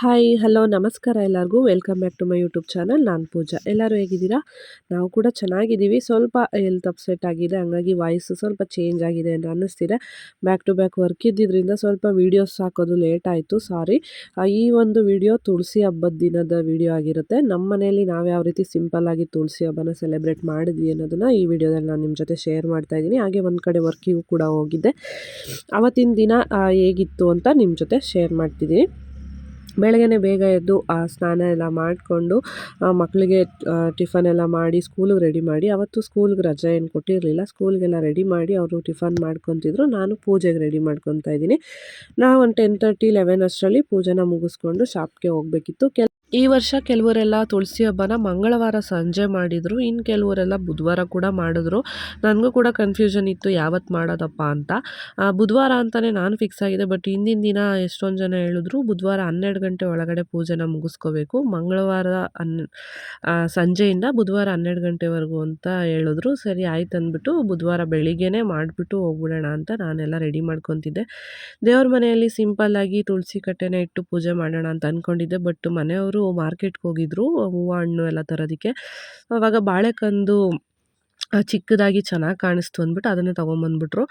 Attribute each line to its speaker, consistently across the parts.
Speaker 1: Hi hello ನಮಸ್ಕಾರ ಎಲ್ಲರಿಗೂ. Welcome back to my YouTube channel ನಾನು ಪೂಜಾ. ಎಲ್ಲರೂ ಹೇಗಿದ್ದೀರಾ? ನಾವು ಕೂಡ ಚೆನ್ನಾಗಿದ್ದೀವಿ. ಸ್ವಲ್ಪ ಎಲ್ತ್ ಅಪ್ಸೆಟ್ ಆಗಿದೆ. ಹಂಗಾಗಿ ವಾಯ್ಸು ಸ್ವಲ್ಪ ಚೇಂಜ್ ಆಗಿದೆ ಅಂತ ಅನ್ನಿಸ್ತಿದೆ. ಬ್ಯಾಕ್ ಟು ಬ್ಯಾಕ್ ವರ್ಕ್ ಇದ್ದಿದ್ದರಿಂದ ಸ್ವಲ್ಪ ವೀಡಿಯೋಸ್ ಹಾಕೋದು ಲೇಟ್ ಆಯಿತು. ಸಾರಿ ಈ ಒಂದು ವಿಡಿಯೋ ತುಳಸಿ ಹಬ್ಬದ ದಿನದ ವಿಡಿಯೋ ಆಗಿರುತ್ತೆ. ನಮ್ಮ ಮನೆಯಲ್ಲಿ ನಾವು ಯಾವ ರೀತಿ ಸಿಂಪಲ್ಲಾಗಿ ತುಳಸಿ ಹಬ್ಬನ ಸೆಲೆಬ್ರೇಟ್ ಮಾಡಿದ್ವಿ ಅನ್ನೋದನ್ನು ಈ ವಿಡಿಯೋದಲ್ಲಿ ನಾನು ನಿಮ್ಮ ಜೊತೆ ಶೇರ್ ಮಾಡ್ತಾ ಇದ್ದೀನಿ. ಹಾಗೆ ಒಂದು ಕಡೆ ವರ್ಕಿಗೂ ಕೂಡ ಹೋಗಿದ್ದೆ ಅವತ್ತಿನ ದಿನ ಹೇಗಿತ್ತು ಅಂತ ನಿಮ್ಮ ಜೊತೆ ಶೇರ್ ಮಾಡ್ತಿದ್ದೀನಿ. ಬೆಳಗ್ಗೆ ಬೇಗ ಎದ್ದು ಆ ಸ್ನಾನ ಎಲ್ಲ ಮಾಡಿಕೊಂಡು ಮಕ್ಕಳಿಗೆ ಟಿಫನ್ ಎಲ್ಲ ಮಾಡಿ ಸ್ಕೂಲಿಗೆ ರೆಡಿ ಮಾಡಿ, ಅವತ್ತು ಸ್ಕೂಲ್ಗೆ ರಜೆ ಏನು ಕೊಟ್ಟಿರಲಿಲ್ಲ. ಸ್ಕೂಲ್ಗೆಲ್ಲ ರೆಡಿ ಮಾಡಿ ಅವರು ಟಿಫನ್ ಮಾಡ್ಕೊತಿದ್ರು. ನಾನು ಪೂಜೆಗೆ ರೆಡಿ ಮಾಡ್ಕೊತಾ ಇದ್ದೀನಿ. ನಾವು ಒಂದು ಟೆನ್ ತರ್ಟಿ ಲೆವೆನ್ ಅಷ್ಟರಲ್ಲಿ ಪೂಜೆನ ಮುಗಿಸ್ಕೊಂಡು ಶಾಪ್ಗೆ ಹೋಗಬೇಕಿತ್ತು. ಕೆಲ ಈ ವರ್ಷ ಕೆಲವರೆಲ್ಲ ತುಳಸಿ ಹಬ್ಬನ ಮಂಗಳವಾರ ಸಂಜೆ ಮಾಡಿದರು. ಇನ್ನು ಕೆಲವರೆಲ್ಲ ಬುಧವಾರ ಕೂಡ ಮಾಡಿದ್ರು. ನನಗೂ ಕೂಡ ಕನ್ಫ್ಯೂಷನ್ ಇತ್ತು ಯಾವತ್ತು ಮಾಡೋದಪ್ಪ ಅಂತ. ಬುಧವಾರ ಅಂತಲೇ ನಾನು ಫಿಕ್ಸ್ ಆಗಿದೆ ಬಟ್ ಹಿಂದಿನ ದಿನ ಎಷ್ಟೊಂದು ಜನ ಹೇಳಿದ್ರು, ಬುಧವಾರ ಹನ್ನೆರಡು ಗಂಟೆ ಒಳಗಡೆ ಪೂಜೆನ ಮುಗಿಸ್ಕೋಬೇಕು. ಮಂಗಳವಾರ ಅನ್ ಸಂಜೆಯಿಂದ ಬುಧವಾರ ಹನ್ನೆರಡು ಗಂಟೆವರೆಗೂ ಅಂತ ಹೇಳಿದ್ರು. ಸರಿ, ಆಯ್ತು ಅಂದ್ಬಿಟ್ಟು ಬುಧವಾರ ಬೆಳಿಗ್ಗೆನೇ ಮಾಡಿಬಿಟ್ಟು ಹೋಗ್ಬಿಡೋಣ ಅಂತ ನಾನೆಲ್ಲ ರೆಡಿ ಮಾಡ್ಕೊತಿದ್ದೆ. ದೇವ್ರ ಮನೆಯಲ್ಲಿ ಸಿಂಪಲ್ಲಾಗಿ ತುಳಸಿ ಕಟ್ಟೆನ ಇಟ್ಟು ಪೂಜೆ ಮಾಡೋಣ ಅಂತ ಅಂದ್ಕೊಂಡಿದ್ದೆ ಬಟ್ ಮನೆಯವರು ಮಾರ್ಕೆಟ್ಗೆ ಹೋಗಿದ್ರು ಹೂವು ಹಣ್ಣು ಎಲ್ಲ ತರೋದಕ್ಕೆ. ಆವಾಗ ಬಾಳೆಕಂದು ಚಿಕ್ಕದಾಗಿ ಚೆನ್ನಾಗಿ ಕಾಣಿಸ್ತು ಅಂದ್ಬಿಟ್ಟು ಅದನ್ನೇ ತೊಗೊಂಬಂದ್ಬಿಟ್ರು.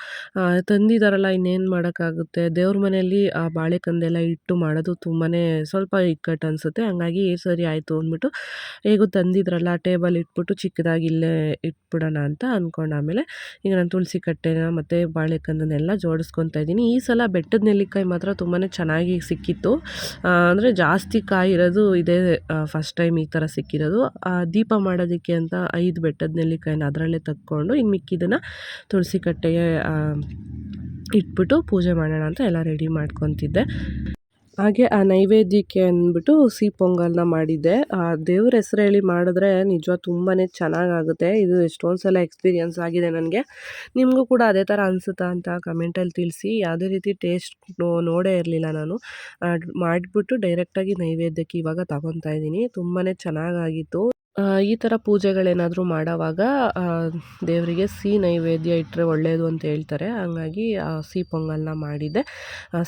Speaker 1: ತಂದಿದಾರಲ್ಲ ತಂದಿದ್ದಾರಲ್ಲ ಇನ್ನೇನು ಮಾಡೋಕ್ಕಾಗುತ್ತೆ? ದೇವ್ರ ಮನೆಯಲ್ಲಿ ಆ ಬಾಳೆಕಂದೆಲ್ಲ ಇಟ್ಟು ಮಾಡೋದು ತುಂಬಾ ಸ್ವಲ್ಪ ಇಕ್ಕಟ್ಟು ಅನಿಸುತ್ತೆ. ಹಂಗಾಗಿ ಸರಿ ಆಯಿತು, ಅಂದ್ಬಿಟ್ಟು ಹೇಗೂ ತಂದಿದ್ರಲ್ಲ ಟೇಬಲ್ ಇಟ್ಬಿಟ್ಟು ಚಿಕ್ಕದಾಗಿ ಇಲ್ಲೇ ಇಟ್ಬಿಡೋಣ ಅಂತ ಅಂದ್ಕೊಂಡು ಆಮೇಲೆ ಈಗ ನಾನು ತುಳಸಿ ಕಟ್ಟೆನ ಮತ್ತು ಬಾಳೆಕಂದನ್ನೆಲ್ಲ ಜೋಡಿಸ್ಕೊತಾ ಇದ್ದೀನಿ. ಈ ಸಲ ಬೆಟ್ಟದ ನೆಲ್ಲಿಕಾಯಿ ಮಾತ್ರ ತುಂಬಾ ಚೆನ್ನಾಗಿ ಸಿಕ್ಕಿತ್ತು. ಅಂದರೆ ಜಾಸ್ತಿ ಕಾಯಿ ಇರೋದು ಇದೇ ಫಸ್ಟ್ ಟೈಮ್ ಈ ಥರ ಸಿಕ್ಕಿರೋದು. ದೀಪ ಮಾಡೋದಕ್ಕೆ ಅಂತ ಐದು ಬೆಟ್ಟದ ನೆಲ್ಲಿಕಾಯಿನ ಅದರಲ್ಲೇ ತಕ್ಕೊಂಡು ಇನ್ನು ಮಿಕ್ಕಿದನ್ನು ತುಳಸಿ ಕಟ್ಟೆಗೆ ಇಟ್ಬಿಟ್ಟು ಪೂಜೆ ಮಾಡೋಣ ಅಂತ ಎಲ್ಲ ರೆಡಿ ಮಾಡ್ಕೊತಿದ್ದೆ. ಹಾಗೆ ಆ ನೈವೇದ್ಯಕ್ಕೆ ಅಂದ್ಬಿಟ್ಟು ಸಿಹಿ ಪೊಂಗಲ್ನ ಮಾಡಿದ್ದೆ. ಆ, ದೇವ್ರ ಹೆಸರು ಹೇಳಿ ಮಾಡಿದ್ರೆ ನಿಜ ತುಂಬಾ ಚೆನ್ನಾಗಾಗುತ್ತೆ. ಇದು ಎಷ್ಟೊಂದು ಸಲ ಎಕ್ಸ್ಪೀರಿಯನ್ಸ್ ಆಗಿದೆ ನನಗೆ. ನಿಮಗೂ ಕೂಡ ಅದೇ ಥರ ಅನಿಸುತ್ತಾ ಅಂತ ಕಮೆಂಟಲ್ಲಿ ತಿಳಿಸಿ. ಯಾವುದೇ ರೀತಿ ಟೇಸ್ಟ್ ನೋಡೇ ಇರಲಿಲ್ಲ ನಾನು. ಮಾಡಿಬಿಟ್ಟು ಡೈರೆಕ್ಟಾಗಿ ನೈವೇದ್ಯಕ್ಕೆ ಇವಾಗ ತಗೊತಾ ಇದ್ದೀನಿ. ತುಂಬಾ ಚೆನ್ನಾಗಾಗಿತ್ತು. ಈ ಥರ ಪೂಜೆಗಳೇನಾದರೂ ಮಾಡೋವಾಗ ದೇವರಿಗೆ ಸಿಹಿ ನೈವೇದ್ಯ ಇಟ್ಟರೆ ಒಳ್ಳೆಯದು ಅಂತ ಹೇಳ್ತಾರೆ. ಹಂಗಾಗಿ ಸಿಹಿ ಪೊಂಗಲ್ನ ಮಾಡಿದ್ದೆ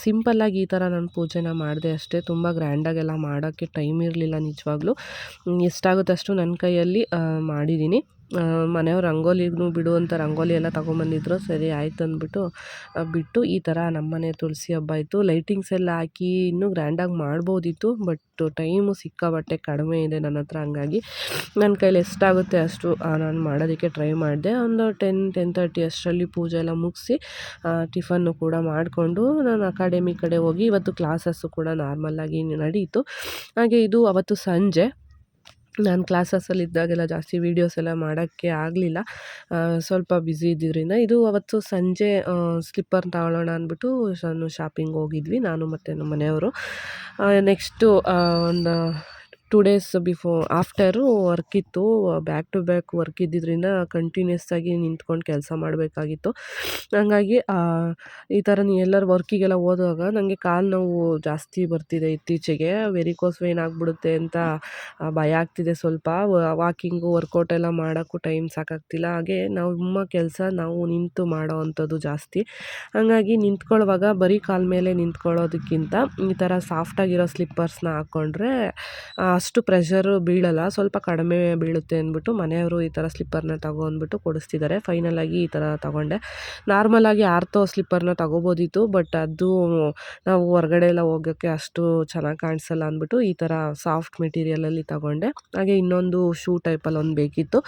Speaker 1: ಸಿಂಪಲ್ಲಾಗಿ ಈ ಥರ ನಾನು ಪೂಜೆನ ಮಾಡಿದೆ ಅಷ್ಟೇ. ತುಂಬ ಗ್ರ್ಯಾಂಡಾಗೆಲ್ಲ ಮಾಡೋಕ್ಕೆ ಟೈಮ್ ಇರಲಿಲ್ಲ ನಿಜವಾಗ್ಲೂ. ಎಷ್ಟಾಗುತ್ತೆ ಅಷ್ಟು ನನ್ನ ಕೈಯಲ್ಲಿ ಮಾಡಿದ್ದೀನಿ ಮನೆಯವ್ರು ರಂಗೋಲಿಗೂ ಬಿಡು ಅಂತ ರಂಗೋಲಿ ಎಲ್ಲ ತಗೊಂಬಂದಿದ್ರು. ಸರಿ, ಆಯ್ತು ಅಂದ್ಬಿಟ್ಟು ಬಿಟ್ಟು ಈ ಥರ ನಮ್ಮನೆ ತುಳಸಿ ಹಬ್ಬ ಇತ್ತು ಲೈಟಿಂಗ್ಸ್ ಎಲ್ಲ ಹಾಕಿ ಇನ್ನೂ ಗ್ರ್ಯಾಂಡಾಗಿ ಮಾಡ್ಬೋದಿತ್ತು ಬಟ್ ಟೈಮು ಸಿಕ್ಕಾಬಟ್ಟೆ ಕಡಿಮೆ ಇದೆ ನನ್ನ ಹತ್ರ, ಹಂಗಾಗಿ ನನ್ನ ಕೈಲಿ ಎಷ್ಟಾಗುತ್ತೆ ಅಷ್ಟು ನಾನು ಮಾಡೋದಕ್ಕೆ ಟ್ರೈ ಮಾಡಿದೆ. ಒಂದು ಟೆನ್ ಟೆನ್ ತರ್ಟಿ ಅಷ್ಟರಲ್ಲಿ ಪೂಜೆ ಎಲ್ಲ ಮುಗಿಸಿ ಟಿಫನ್ನು ಕೂಡ ಮಾಡಿಕೊಂಡು ನಾನು ಅಕಾಡೆಮಿ ಕಡೆ ಹೋಗಿ ಇವತ್ತು ಕ್ಲಾಸಸ್ಸು ಕೂಡ ನಾರ್ಮಲ್ಲಾಗಿ ನಡೀತು. ಹಾಗೆ ಇದು ಅವತ್ತು ಸಂಜೆ. ನಾನು ಕ್ಲಾಸಸ್ಸಲ್ಲಿ ಇದ್ದಾಗೆಲ್ಲ ಜಾಸ್ತಿ ವೀಡಿಯೋಸ್ ಎಲ್ಲ ಮಾಡೋಕ್ಕೆ ಆಗಲಿಲ್ಲ. ಸ್ವಲ್ಪ ಬ್ಯುಸಿ ಇದ್ದಿದ್ದರಿಂದ ಇದು ಅವತ್ತು ಸಂಜೆ ಸ್ಲಿಪ್ಪರ್ ತಗೊಳ್ಳೋಣ ಅಂದ್ಬಿಟ್ಟು ನಾನು ಶಾಪಿಂಗ್ ಹೋಗಿದ್ವಿ. ನಾನು ಮತ್ತು ನಮ್ಮ ಮನೆಯವರು. ನೆಕ್ಸ್ಟು ಒಂದು two days before after work ಇತ್ತು ಬ್ಯಾಕ್ ಟು ಬ್ಯಾಕ್ ವರ್ಕ್ ಇದ್ದಿದ್ದರಿಂದ ಕಂಟಿನ್ಯೂಸ್ ಆಗಿ ನಿಂತ್ಕೊಂಡು ಕೆಲಸ ಮಾಡಬೇಕಾಗಿತ್ತು. ಹಂಗಾಗಿ ಈ ಥರ ನೀ ಎಲ್ಲರೂ ವರ್ಕಿಗೆಲ್ಲ ಹೋದಾಗ ನನಗೆ ಕಾಲು ನೋವು ಜಾಸ್ತಿ ಬರ್ತಿದೆ ಇತ್ತೀಚೆಗೆ. ವೆರಿಕೋಸ್ ವೇನ್ ಆಗಿಬಿಡುತ್ತೆ ಅಂತ ಭಯ ಆಗ್ತಿದೆ ಸ್ವಲ್ಪ. ವಾಕಿಂಗು ವರ್ಕೌಟ್ ಎಲ್ಲ ಮಾಡೋಕ್ಕೂ ಟೈಮ್ ಸಾಕಾಗ್ತಿಲ್ಲ. ಹಾಗೆ ನಮ್ಮ ಕೆಲಸ ನಾವು ನಿಂತು ಮಾಡೋ ಅಂಥದ್ದು ಜಾಸ್ತಿ. ಹಂಗಾಗಿ ನಿಂತ್ಕೊಳ್ಳುವಾಗ ಬರೀ ಕಾಲ ಮೇಲೆ ನಿಂತ್ಕೊಳ್ಳೋದಕ್ಕಿಂತ ಈ ಥರ ಸಾಫ್ಟಾಗಿರೋ ಸ್ಲಿಪ್ಪರ್ಸ್ನ ಹಾಕ್ಕೊಂಡ್ರೆ ಅಷ್ಟು ಪ್ರೆಷರು ಬೀಳಲ್ಲ. ಸ್ವಲ್ಪ ಕಡಿಮೆ ಬೀಳುತ್ತೆ ಅಂದ್ಬಿಟ್ಟು ಮನೆಯವರು ಈ ಥರ ಸ್ಲಿಪ್ಪರ್ನ ತಗೋ ಅಂದ್ಬಿಟ್ಟು ಕೊಡಿಸ್ತಿದ್ದಾರೆ. ಫೈನಲಾಗಿ ಈ ಥರ ತಗೊಂಡೆ. ನಾರ್ಮಲಾಗಿ ಆರ್ತೋ ಸ್ಲಿಪ್ಪರ್ನ ತಗೋಬೋದಿತ್ತು ಬಟ್ ಅದು ನಾವು ಹೊರಗಡೆ ಎಲ್ಲ ಹೋಗೋಕ್ಕೆ ಅಷ್ಟು ಚೆನ್ನಾಗಿ ಕಾಣಿಸಲ್ಲ ಅಂದ್ಬಿಟ್ಟು ಈ ಥರ ಸಾಫ್ಟ್ ಮೆಟೀರಿಯಲಲ್ಲಿ ತಗೊಂಡೆ. ಹಾಗೆ ಇನ್ನೊಂದು ಶೂ ಟೈಪಲ್ಲಿ ಒಂದು ಬೇಕಿತ್ತು.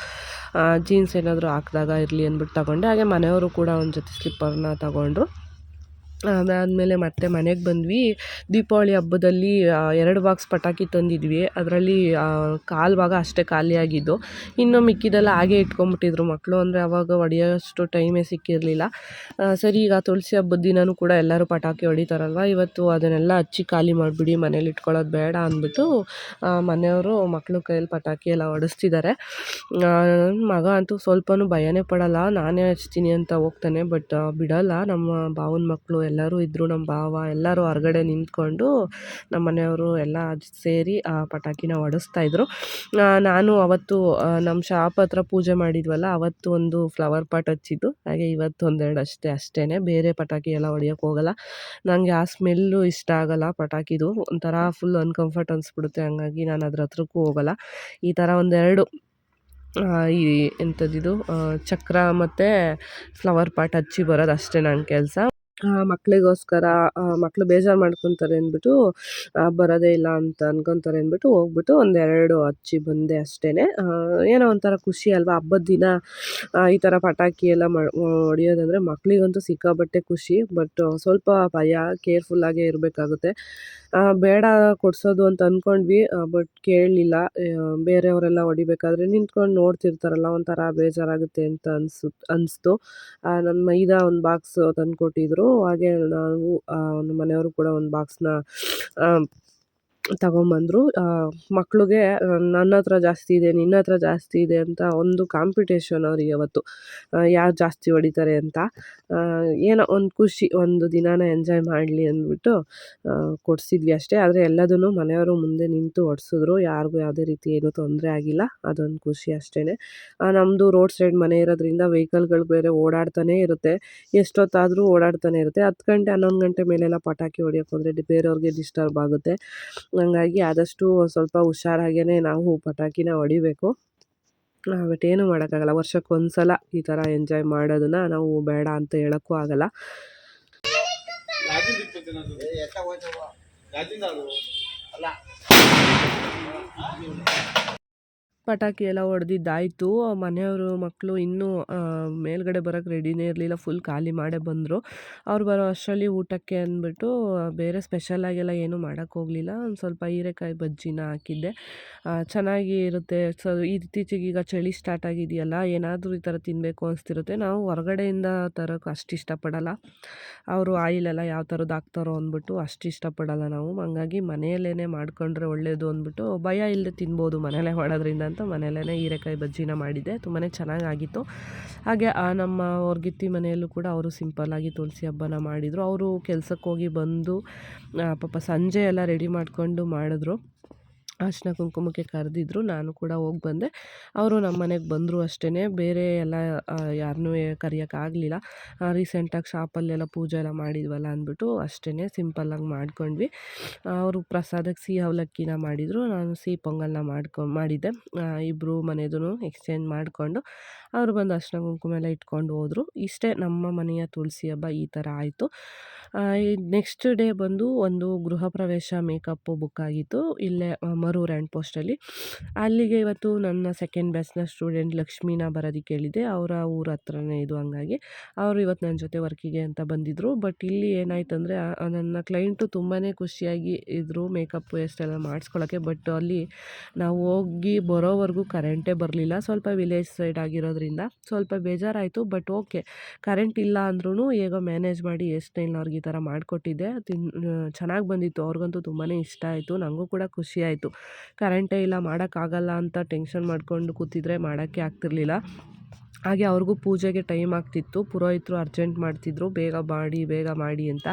Speaker 1: ಜೀನ್ಸ್ ಏನಾದರೂ ಹಾಕಿದಾಗ ಇರಲಿ ಅಂದ್ಬಿಟ್ಟು ತಗೊಂಡೆ. ಹಾಗೆ ಮನೆಯವರು ಕೂಡ ಒಂದು ಜೊತೆ ಸ್ಲಿಪ್ಪರ್ನ ತಗೊಂಡ್ರು. ಅದಾದಮೇಲೆ ಮತ್ತೆ ಮನೆಗೆ ಬಂದ್ವಿ. ದೀಪಾವಳಿ ಹಬ್ಬದಲ್ಲಿ ಎರಡು ಬಾಕ್ಸ್ ಪಟಾಕಿ ತಂದಿದ್ವಿ. ಅದರಲ್ಲಿ ಕಾಲು ಭಾಗ ಅಷ್ಟೇ ಖಾಲಿಯಾಗಿದ್ದು ಇನ್ನು ಮಿಕ್ಕಿದೆಲ್ಲ ಹಾಗೆ ಇಟ್ಕೊಂಬಿಟ್ಟಿದ್ರು ಮಕ್ಕಳು ಅಂದರೆ ಅವಾಗ ಹೊಡೆಯೋಷ್ಟು ಟೈಮೇ ಸಿಕ್ಕಿರಲಿಲ್ಲ. ಸರಿ, ಈಗ ತುಳಸಿ ಹಬ್ಬದ ದಿನವೂ ಕೂಡ ಎಲ್ಲರೂ ಪಟಾಕಿ ಹೊಡಿತಾರಲ್ವ? ಇವತ್ತು ಅದನ್ನೆಲ್ಲ ಹಚ್ಚಿ ಖಾಲಿ ಮಾಡಿಬಿಡಿ, ಮನೇಲಿ ಇಟ್ಕೊಳ್ಳೋದು ಬೇಡ ಅಂದ್ಬಿಟ್ಟು ಮನೆಯವರು ಮಕ್ಕಳು ಕೈಯಲ್ಲಿ ಪಟಾಕಿ ಎಲ್ಲ ಹೊಡೆಸ್ತಿದ್ದಾರೆ. ಮಗ ಅಂತೂ ಸ್ವಲ್ಪನೂ ಭಯನೇ ಪಡಲ್ಲ. ನಾನೇ ಹಚ್ತೀನಿ ಅಂತ ಹೋಗ್ತಾನೆ, ಬಟ್ ಬಿಡಲ್ಲ. ನಮ್ಮ ಭಾವನ ಮಕ್ಕಳು ಎಲ್ಲರೂ ಇದ್ದರು ನಮ್ಮ ಭಾವ, ಎಲ್ಲರೂ ಹೊರಗಡೆ ನಿಂತ್ಕೊಂಡು ನಮ್ಮ ಮನೆಯವರು ಎಲ್ಲ ಸೇರಿ ಆ ಪಟಾಕಿನ ಹೊಡೆಸ್ತಾಯಿದ್ರು ನಾನು ಅವತ್ತು ನಮ್ಮ ಶಾಪ್ ಹತ್ರ ಪೂಜೆ ಮಾಡಿದ್ವಲ್ಲ, ಅವತ್ತು ಒಂದು ಫ್ಲವರ್ ಪಾಟ್ ಹಚ್ಚಿದ್ದು. ಹಾಗೆ ಇವತ್ತು ಒಂದೆರಡು ಅಷ್ಟೇ ಅಷ್ಟೇ ಬೇರೆ ಪಟಾಕಿ ಎಲ್ಲ ಹೊಡಿಯೋಕ್ಕೆ ಹೋಗಲ್ಲ. ನನಗೆ ಆ ಸ್ಮೆಲ್ಲು ಇಷ್ಟ ಆಗಲ್ಲ ಪಟಾಕಿದು ಒಂಥರ ಫುಲ್ ಅನ್ಕಂಫರ್ಟ್ ಅನಿಸ್ಬಿಡುತ್ತೆ. ಹಂಗಾಗಿ ನಾನು ಅದ್ರ ಹತ್ರಕ್ಕೂ ಹೋಗಲ್ಲ. ಈ ಥರ ಒಂದೆರಡು ಈ ಎಂಥದ್ದಿದು ಚಕ್ರ ಮತ್ತು ಫ್ಲವರ್ ಪಾಟ್ ಹಚ್ಚಿ ಬರೋದು ಅಷ್ಟೇ ನನ್ನ ಕೆಲಸ. ಮಕ್ಕಳಿಗೋಸ್ಕರ ಮಕ್ಕಳು ಬೇಜಾರು ಮಾಡ್ಕೊತಾರೆ ಅಂದ್ಬಿಟ್ಟು ಬರೋದೇ ಇಲ್ಲ ಅಂತ ಅನ್ಕೊತಾರೆ ಅಂದ್ಬಿಟ್ಟು ಹೋಗ್ಬಿಟ್ಟು ಒಂದೆರಡು ಹಚ್ಚಿ ಬಂದೆ ಅಷ್ಟೇ ಏನೋ ಒಂಥರ ಖುಷಿ ಅಲ್ವಾ? ಹಬ್ಬದ ದಿನ ಈ ಥರ ಪಟಾಕಿ ಎಲ್ಲ ಹೊಡಿಯೋದಂದರೆ ಮಕ್ಕಳಿಗಂತೂ ಸಿಕ್ಕಾಪಟ್ಟೆ ಖುಷಿ, ಬಟ್ ಸ್ವಲ್ಪ ಭಯ, ಕೇರ್ಫುಲ್ಲಾಗೇ ಇರಬೇಕಾಗುತ್ತೆ. ಬೇಡ ಕೊಡಿಸೋದು ಅಂತ ಅಂದ್ಕೊಂಡ್ವಿ ಬಟ್ ಕೇಳಲಿಲ್ಲ. ಬೇರೆಯವರೆಲ್ಲ ಹೊಡಿಬೇಕಾದ್ರೆ ನಿಂತ್ಕೊಂಡು ನೋಡ್ತಿರ್ತಾರಲ್ಲ, ಒಂಥರ ಬೇಜಾರಾಗುತ್ತೆ ಅಂತ ಅನ್ಸು, ಅನಿಸ್ತು. ನನ್ನ ಮೈದಾ ಒಂದು ಬಾಕ್ಸ್ ತಂದುಕೊಟ್ಟಿದ್ರು. ಹಾಗೆ ನಾವು ನಮ್ಮ ಮನೆಯವರು ಕೂಡ ಒಂದು ಬಾಕ್ಸ್ನ ತಗೊಂಬಂದರು. ಮಕ್ಳಿಗೆ ನನ್ನ ಹತ್ರ ಜಾಸ್ತಿ ಇದೆ ನಿನ್ನ ಹತ್ರ ಜಾಸ್ತಿ ಇದೆ ಅಂತ ಒಂದು ಕಾಂಪಿಟೇಷನ್ ಅವ್ರಿಗೆ ಅವತ್ತು ಯಾರು ಜಾಸ್ತಿ ಹೊಡಿತಾರೆ ಅಂತ. ಏನೋ ಒಂದು ಖುಷಿ, ಒಂದು ದಿನಾನ ಎಂಜಾಯ್ ಮಾಡಲಿ ಅಂದ್ಬಿಟ್ಟು ಕೊಡಿಸಿದ್ವಿ ಅಷ್ಟೇ. ಆದರೆ ಎಲ್ಲದನ್ನು ಮನೆಯವರು ಮುಂದೆ ನಿಂತು ಹೊಡ್ಸಿದ್ರು ಯಾರಿಗೂ ಯಾವುದೇ ರೀತಿ ಏನೂ ತೊಂದರೆ ಆಗಿಲ್ಲ. ಅದೊಂದು ಖುಷಿ ಅಷ್ಟೇ ನಮ್ಮದು ರೋಡ್ ಸೈಡ್ ಮನೆ ಇರೋದ್ರಿಂದ ವೆಹಿಕಲ್ಗಳು ಬೇರೆ ಓಡಾಡ್ತಾನೇ ಇರುತ್ತೆ. ಎಷ್ಟೊತ್ತಾದರೂ ಓಡಾಡ್ತಾನೆ ಇರುತ್ತೆ. ಹತ್ತು ಗಂಟೆ, ಹನ್ನೊಂದು ಗಂಟೆ ಮೇಲೆಲ್ಲ ಪಟಾಕಿ ಹೊಡಿಯೋಕ್ಕೆ ಹೋದರೆ ಬೇರೆಯವ್ರಿಗೆ ಡಿಸ್ಟರ್ಬ್ ಆಗುತ್ತೆ. ಹಂಗಾಗಿ ಆದಷ್ಟು ಸ್ವಲ್ಪ ಹುಷಾರಾಗೇ ನಾವು ಪಟಾಕಿನ ಹೊಡಿಬೇಕು. ಬಟ್ ಏನೂ ಮಾಡೋಕ್ಕಾಗಲ್ಲ. ವರ್ಷಕ್ಕೊಂದು ಸಲ ಈ ಥರ ಎಂಜಾಯ್ ಮಾಡೋದನ್ನ ನಾವು ಬೇಡ ಅಂತ ಹೇಳೋಕ್ಕೂ ಆಗಲ್ಲ. ಪಟಾಕಿ ಎಲ್ಲ ಹೊಡೆದಿದ್ದಾಯಿತು. ಮನೆಯವರು ಮಕ್ಕಳು ಇನ್ನೂ ಮೇಲ್ಗಡೆ ಬರೋಕ್ಕೆ ರೆಡಿನೇ ಇರಲಿಲ್ಲ ಫುಲ್ ಖಾಲಿ ಮಾಡೇ ಬಂದರು. ಅವ್ರು ಬರೋ ಅಷ್ಟರಲ್ಲಿ ಊಟಕ್ಕೆ ಅಂದ್ಬಿಟ್ಟು ಬೇರೆ ಸ್ಪೆಷಲಾಗೆಲ್ಲ ಏನೂ ಮಾಡೋಕ್ಕೆ ಹೋಗಲಿಲ್ಲ. ಒಂದು ಸ್ವಲ್ಪ ಹೀರೆಕಾಯಿ ಬಜ್ಜಿನ ಹಾಕಿದ್ದೆ. ಚೆನ್ನಾಗಿ ಇರುತ್ತೆ. ಸೊ ಇತ್ತೀಚೆಗೆ ಈಗ ಚಳಿ ಸ್ಟಾರ್ಟ್ ಆಗಿದೆಯಲ್ಲ, ಏನಾದರೂ ಈ ಥರ ತಿನ್ನಬೇಕು ಅನಿಸ್ತಿರುತ್ತೆ. ನಾವು ಹೊರಗಡೆಯಿಂದ ತರೋಕ್ಕೆ ಅಷ್ಟು ಇಷ್ಟಪಡಲ್ಲ. ಅವರು ಆಯಿಲೆಲ್ಲ ಯಾವ ಥರದ್ದು ಹಾಕ್ತಾರೋ ಅಂದ್ಬಿಟ್ಟು ಅಷ್ಟು ಇಷ್ಟಪಡಲ್ಲ ನಾವು. ಹಂಗಾಗಿ ಮನೆಯಲ್ಲೇ ಮಾಡ್ಕೊಂಡ್ರೆ ಒಳ್ಳೆಯದು ಅಂದ್ಬಿಟ್ಟು ಭಯ ಇಲ್ಲದೆ ತಿನ್ಬೋದು ಮನೆಯಲ್ಲೇ ಮಾಡೋದ್ರಿಂದ ಅಂತ ಮನೆಯಲ್ಲೇ ಹೀರೆಕಾಯಿ ಬಜ್ಜಿನ ಮಾಡಿದ್ದೆ. ತುಂಬಾ ಚೆನ್ನಾಗಾಗಿತ್ತು. ಹಾಗೆ ನಮ್ಮ ಹೊರ್ಗಿತ್ತಿ ಮನೆಯಲ್ಲೂ ಕೂಡ ಅವರು ಸಿಂಪಲ್ಲಾಗಿ ತುಳಸಿ ಹಬ್ಬನ ಮಾಡಿದರು. ಅವರು ಕೆಲಸಕ್ಕೆ ಹೋಗಿ ಬಂದು ಪಾಪ ಸಂಜೆ ಎಲ್ಲ ರೆಡಿ ಮಾಡಿಕೊಂಡು ಮಾಡಿದ್ರು. ಅರಿಶಿನ ಕುಂಕುಮಕ್ಕೆ ಕರೆದಿದ್ರು, ನಾನು ಕೂಡ ಹೋಗಿ ಬಂದೆ. ಅವರು ನಮ್ಮ ಮನೆಗೆ ಬಂದರು ಅಷ್ಟೇ ಬೇರೆ ಎಲ್ಲ ಯಾರನ್ನೂ ಕರೆಯೋಕ್ಕಾಗಲಿಲ್ಲ ರೀಸೆಂಟಾಗಿ ಶಾಪಲ್ಲೆಲ್ಲ ಪೂಜೆ ಎಲ್ಲ ಮಾಡಿದ್ವಲ್ಲ ಅಂದ್ಬಿಟ್ಟು ಅಷ್ಟೇ ಸಿಂಪಲ್ಲಾಗಿ ಮಾಡ್ಕೊಂಡ್ವಿ. ಅವರು ಪ್ರಸಾದಕ್ಕೆ ಸಿಹಿ ಅವಲಕ್ಕಿನ ಮಾಡಿದರು. ನಾನು ಸಿಹಿ ಪೊಂಗಲ್ನ ಮಾಡ್ಕೊ, ಮಾಡಿದ್ದೆ. ಇಬ್ಬರು ಮನೆಯದೂ ಎಕ್ಸ್ಚೇಂಜ್ ಮಾಡಿಕೊಂಡು ಅವರು ಬಂದು ಅರ್ಶಿನ ಕುಂಕುಮ ಎಲ್ಲ ಇಟ್ಕೊಂಡು ಹೋದರು. ಇಷ್ಟೇ ನಮ್ಮ ಮನೆಯ ತುಳಸಿ ಹಬ್ಬ ಈ ಥರ ಆಯಿತು. ನೆಕ್ಸ್ಟ್ ಡೇ ಬಂದು ಒಂದು ಗೃಹ ಪ್ರವೇಶ ಮೇಕಪ್ಪು ಬುಕ್ ಆಗಿತ್ತು. ಇಲ್ಲೇ ಮರೂರ್ ರ್ಯಾಂಡ್ ಪೋಸ್ಟಲ್ಲಿ. ಅಲ್ಲಿಗೆ ಇವತ್ತು ನನ್ನ ಸೆಕೆಂಡ್ ಬ್ಯಾಚ್ನ ಸ್ಟೂಡೆಂಟ್ ಲಕ್ಷ್ಮೀನ ಬರೋದಕ್ಕೆ ಹೇಳಿದ್ದೆ. ಅವರ ಊರ ಹತ್ರನೇ ಇದು ಹಂಗಾಗಿ. ಅವರು ಇವತ್ತು ನನ್ನ ಜೊತೆ ವರ್ಕಿಗೆ ಅಂತ ಬಂದಿದ್ದರು ಬಟ್ ಇಲ್ಲಿ ಏನಾಯ್ತು ಅಂದರೆ ನನ್ನ ಕ್ಲೈಂಟು ತುಂಬಾ ಖುಷಿಯಾಗಿ ಇದ್ದರು ಮೇಕಪ್ ಎಷ್ಟೆಲ್ಲ ಮಾಡಿಸ್ಕೊಳ್ಳೋಕ್ಕೆ ಬಟ್ ಅಲ್ಲಿ ನಾವು ಹೋಗಿ ಬರೋವರೆಗೂ ಕರೆಂಟೇ ಬರಲಿಲ್ಲ. ಸ್ವಲ್ಪ ವಿಲೇಜ್ ಸೈಡ್ ಆಗಿರೋದ್ರಿಂದ ಸ್ವಲ್ಪ ಬೇಜಾರಾಯಿತು. ಬಟ್ ಓಕೆ ಕರೆಂಟ್ ಇಲ್ಲ ಅಂದ್ರೂ ಹೇಗೋ ಮ್ಯಾನೇಜ್ ಮಾಡಿ ಎಷ್ಟು ಅವ್ರಿಗೆ ಈ ಥರ ಮಾಡಿಕೊಟ್ಟಿದ್ದೆ. ತಿನ್ ಚೆನ್ನಾಗಿ ಬಂದಿತ್ತು. ಅವ್ರಿಗಂತೂ ತುಂಬಾ ಇಷ್ಟ ಆಯಿತು. ನನಗೂ ಕೂಡ ಖುಷಿ ಆಯಿತು. ಕರೆಂಟೇ ಇಲ್ಲ, ಮಾಡೋಕ್ಕಾಗಲ್ಲ ಅಂತ ಟೆನ್ಷನ್ ಮಾಡ್ಕೊಂಡು ಕೂತಿದ್ರೆ ಮಾಡೋಕ್ಕೆ ಆಗ್ತಿರಲಿಲ್ಲ. ಹಾಗೆ ಅವ್ರಿಗೂ ಪೂಜೆಗೆ ಟೈಮ್ ಆಗ್ತಿತ್ತು. ಪುರೋಹಿತರು ಅರ್ಜೆಂಟ್ ಮಾಡ್ತಿದ್ರು. ಬೇಗ ಮಾಡಿ ಬೇಗ ಮಾಡಿ ಅಂತ.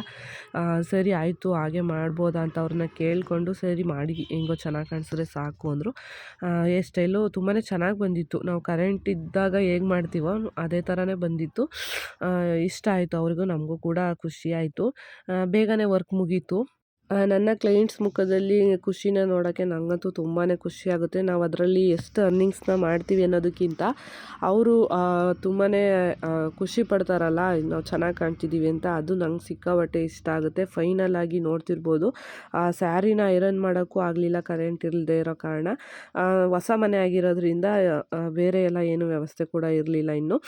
Speaker 1: ಸರಿ ಆಯಿತು, ಹಾಗೆ ಮಾಡ್ಬೋದಾ ಅಂತ ಅವ್ರನ್ನ ಕೇಳಿಕೊಂಡು ಸರಿ ಮಾಡಿ, ಹೆಂಗೋ ಚೆನ್ನಾಗಿ ಕಾಣಿಸಿದ್ರೆ ಸಾಕು ಅಂದರು. ಹೇರ್ ಸ್ಟೈಲು ತುಂಬಾ ಚೆನ್ನಾಗಿ ಬಂದಿತ್ತು. ನಾವು ಕರೆಂಟ್ ಇದ್ದಾಗ ಹೇಗೆ ಮಾಡ್ತೀವೋ ಅದೇ ಥರನೇ ಬಂದಿತ್ತು. ಇಷ್ಟ ಆಯಿತು ಅವ್ರಿಗೂ, ನಮಗೂ ಕೂಡ ಖುಷಿಯಾಯಿತು ಬೇಗನೆ ವರ್ಕ್ ಮುಗೀತು. ನನ್ನ ಕ್ಲೈಂಟ್ಸ್ ಮುಖದಲ್ಲಿ ಖುಷಿನ ನೋಡೋಕ್ಕೆ ನನಗಂತೂ ತುಂಬಾ ಖುಷಿಯಾಗುತ್ತೆ ನಾವು ಅದರಲ್ಲಿ ಎಷ್ಟು ಅರ್ನಿಂಗ್ಸ್ನ ಮಾಡ್ತೀವಿ ಅನ್ನೋದಕ್ಕಿಂತ ಅವರು ತುಂಬಾ ಖುಷಿ ಪಡ್ತಾರಲ್ಲ, ನಾವು ಚೆನ್ನಾಗಿ ಕಾಣ್ತಿದ್ದೀವಿ ಅಂತ ಅದು ನಂಗೆ ಸಿಕ್ಕಾಪಟ್ಟೆ ಇಷ್ಟ ಆಗುತ್ತೆ. ಫೈನಲ್ ಆಗಿ ನೋಡ್ತಿರ್ಬೋದು. ಆ, ಸ್ಯಾರಿನ ಐರನ್ ಮಾಡೋಕ್ಕೂ ಆಗಲಿಲ್ಲ ಕರೆಂಟ್ ಇಲ್ಲದೆ ಇರೋ ಕಾರಣ. ಹೊಸ ಮನೆ ಆಗಿರೋದ್ರಿಂದ ಬೇರೆ ಎಲ್ಲ ಏನು ವ್ಯವಸ್ಥೆ ಕೂಡ ಇರಲಿಲ್ಲ ಇನ್ನು.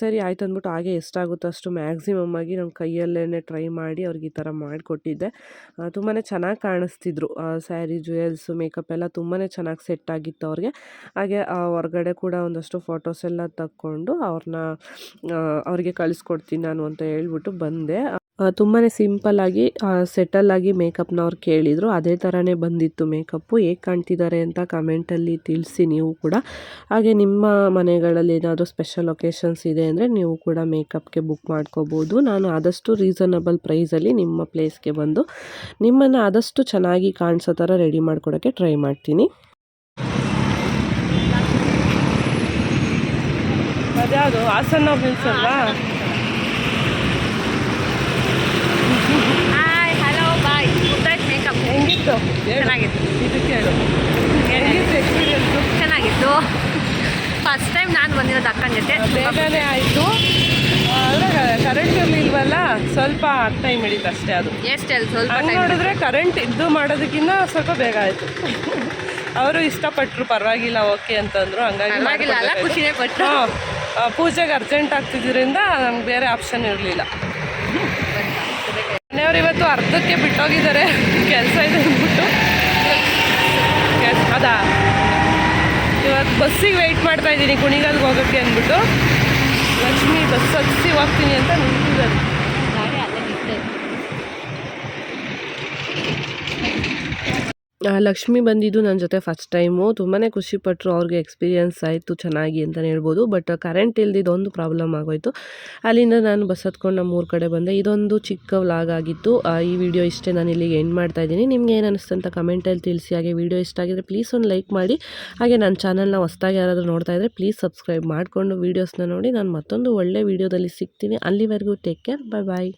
Speaker 1: ಸರಿ ಆಯ್ತು ಅಂದ್ಬಿಟ್ಟು ಹಾಗೆ ಎಷ್ಟಾಗುತ್ತೋ ಅಷ್ಟು ಮ್ಯಾಕ್ಸಿಮಮ್ ಆಗಿ ನಮ್ಮ ಕೈಯಲ್ಲೇ ಟ್ರೈ ಮಾಡಿ ಅವ್ರಿಗೆ ಈ ಥರ ಮಾಡಿಕೊಟ್ಟಿದ್ದೆ. ತುಂಬಾ ಚೆನ್ನಾಗಿ ಕಾಣಿಸ್ತಿದ್ರು. ಸ್ಯಾರಿ, ಜುವೆಲ್ಸು, ಮೇಕಪ್ ಎಲ್ಲ ತುಂಬಾ ಚೆನ್ನಾಗಿ ಸೆಟ್ ಆಗಿತ್ತು ಅವ್ರಿಗೆ. ಹಾಗೆ ಹೊರಗಡೆ ಕೂಡ ಒಂದಷ್ಟು ಫೋಟೋಸ್ ಎಲ್ಲ ತಕ್ಕೊಂಡು ಅವ್ರನ್ನ ಅವ್ರಿಗೆ ಕಳಿಸ್ಕೊಡ್ತೀನಿ ನಾನು ಅಂತ ಹೇಳ್ಬಿಟ್ಟು ಬಂದೆ. ತುಂಬಾ ಸಿಂಪಲ್ಲಾಗಿ ಸೆಟಲ್ಲಾಗಿ ಮೇಕಪ್ನ ಅವ್ರು ಕೇಳಿದರು. ಅದೇ ಥರನೇ ಬಂದಿತ್ತು ಮೇಕಪ್ಪು. ಹೇಗೆ ಕಾಣ್ತಿದ್ದಾರೆ ಅಂತ ಕಮೆಂಟಲ್ಲಿ ತಿಳಿಸಿ ನೀವು ಕೂಡ. ಹಾಗೆ ನಿಮ್ಮ ಮನೆಗಳಲ್ಲಿ ಏನಾದರೂ ಸ್ಪೆಷಲ್ ಒಕೇಶನ್ಸ್ ಇದೆ ಅಂದರೆ ನೀವು ಕೂಡ ಮೇಕಪ್ಗೆ ಬುಕ್ ಮಾಡ್ಕೋಬೋದು. ನಾನು ಆದಷ್ಟು ರೀಸನಬಲ್ ಪ್ರೈಸಲ್ಲಿ ನಿಮ್ಮ ಪ್ಲೇಸ್ಗೆ ಬಂದು ನಿಮ್ಮನ್ನು ಆದಷ್ಟು ಚೆನ್ನಾಗಿ ಕಾಣಿಸೋ ಥರ ರೆಡಿ ಮಾಡ್ಕೊಡೋಕ್ಕೆ ಟ್ರೈ ಮಾಡ್ತೀನಿ. ಅದ್ಯಾವುದು? ಹಾಸನ ಬಿಲ್ಸಲ್ವಾ
Speaker 2: ಹಾಯ್ ಹಲೋ ಬಾಯ್ ಮುದ್ದಾಯ್ತು ಮೇಕಪ್
Speaker 1: ಹೆಂಗಿತ್ತು?
Speaker 2: ಚೆನ್ನಾಗಿತ್ತು.
Speaker 1: ಇದಕ್ಕೆ ಎಕ್ಸ್ಪೀರಿಯನ್ಸು
Speaker 2: ಚೆನ್ನಾಗಿತ್ತು. ಫಸ್ಟ್ ಟೈಮ್ ನಾನು ಬಂದಿರೋದು ಅಕ್ಕನ ಜೊತೆ.
Speaker 1: ಬೇಗನೆ ಆಯಿತು. ಆದರೆ ಕರೆಂಟ್ ಇರಲಿಲ್ವಲ್ಲ ಸ್ವಲ್ಪ ಟೈಮ್ ಹಿಡಿತು ಅಷ್ಟೇ ಅದು.
Speaker 2: ಎಷ್ಟು ಸ್ವಲ್ಪ
Speaker 1: ನೋಡಿದ್ರೆ ಕರೆಂಟ್ ಇದ್ದು ಮಾಡೋದಕ್ಕಿಂತ ಸ್ವಲ್ಪ ಬೇಗ ಆಯಿತು. ಅವರು ಇಷ್ಟಪಟ್ಟರು ಪರವಾಗಿಲ್ಲ ಓಕೆ ಅಂತಂದ್ರು. ಹಂಗಾಗಿ.
Speaker 2: ಖುಷಿನೇ ಪಟ್ರು.
Speaker 1: ಹಾಂ ಪೂಜೆಗೆ ಅರ್ಜೆಂಟ್ ಆಗ್ತಿದ್ರಿಂದ ನಂಗೆ ಬೇರೆ ಆಪ್ಷನ್ ಇರಲಿಲ್ಲ. ಮನೆಯವ್ರು ಇವತ್ತು ಅರ್ಧಕ್ಕೆ ಬಿಟ್ಟೋಗಿದ್ದಾರೆ. ಕೆಲಸ ಇದೆ ಅಂದ್ಬಿಟ್ಟು. ಅದ? ಇವತ್ತು ಬಸ್ಸಿಗೆ ವೆಯ್ಟ್ ಮಾಡ್ತಾ ಇದ್ದೀನಿ, ಕುಣಿಗಲ್ಗೆ ಹೋಗೋಕ್ಕೆ ಅಂದ್ಬಿಟ್ಟು. ಲಕ್ಷ್ಮಿ ಬಸ್ ಹತ್ತಿ ಹೋಗ್ತೀನಿ ಅಂತ ನಿಂತಿದ್ದಾರೆ ಆ, ಲಕ್ಷ್ಮಿ ಬಂದಿದ್ದು ನನ್ನ ಜೊತೆ ಫಸ್ಟ್ ಟೈಮು ತುಂಬಾ ಖುಷಿಪಟ್ಟರು ಅವ್ರಿಗೆ ಎಕ್ಸ್ಪೀರಿಯನ್ಸ್ ಆಯಿತು, ಚೆನ್ನಾಗಿ ಅಂತಲೇ ಹೇಳ್ಬೋದು. ಬಟ್ ಕರೆಂಟ್ ಇಲ್ದಿದ್ದೊಂದು ಪ್ರಾಬ್ಲಮ್ ಆಗೋಯ್ತು. ಅಲ್ಲಿಂದ ನಾನು ಬಸ್ ಹತ್ಕೊಂಡು ನಮ್ಮ ಊರ ಕಡೆ ಬಂದೆ. ಇದೊಂದು ಚಿಕ್ಕ ವ್ಲಾಗ್ ಆಗಿತ್ತು. ಈ ವಿಡಿಯೋ ಇಷ್ಟೇ ನಾನು ಇಲ್ಲಿಗೆ ಎಂಡ್ ಮಾಡ್ತಾ ಇದ್ದೀನಿ. ನಿಮ್ಗೆ ಏನು ಅನಿಸ್ತು ಅಂತ ಕಮೆಂಟಲ್ಲಿ ತಿಳಿಸಿ. ಹಾಗೆ ವಿಡಿಯೋ ಇಷ್ಟ ಆಗಿದ್ರೆ ಪ್ಲೀಸ್ ಒಂದು ಲೈಕ್ ಮಾಡಿ. ಹಾಗೆ ನನ್ನ ಚಾನಲ್ನ ಹೊಸ್ದಾಗಿ ಯಾರಾದರೂ ನೋಡ್ತಾ ಇದ್ದರೆ ಪ್ಲೀಸ್ ಸಬ್ಸ್ಕ್ರೈಬ್ ಮಾಡಿಕೊಂಡು ವೀಡಿಯೋಸ್ನ ನೋಡಿ. ನಾನು ಮತ್ತೊಂದು ಒಳ್ಳೆ ವೀಡಿಯೋದಲ್ಲಿ ಸಿಗ್ತೀನಿ. ಅಲ್ಲಿವರೆಗೂ ಟೇಕ್ ಕೇರ್ ಬಾಯ್ ಬಾಯ್